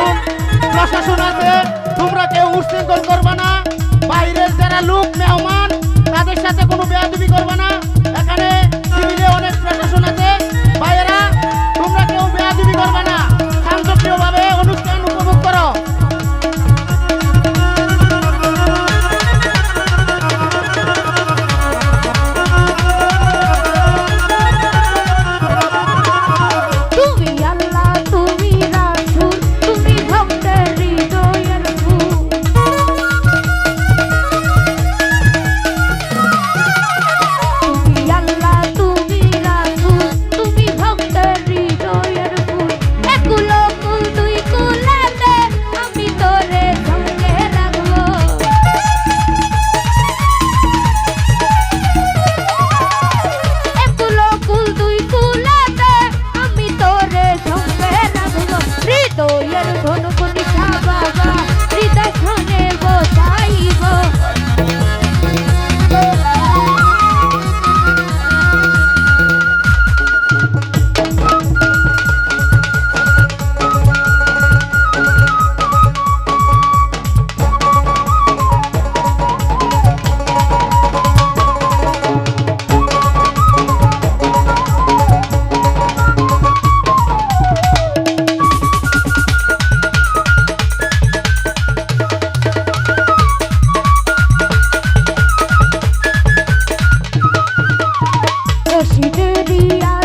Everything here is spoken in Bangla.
প্রশাসন প্রশাসন আছে তোমরা কেউ উশৃঙ্খল করবে না। বাইরের যারা লোক, মেহমান, তাদের সাথে কোনো বেয়াদবি করবে না। শীতের দিয়া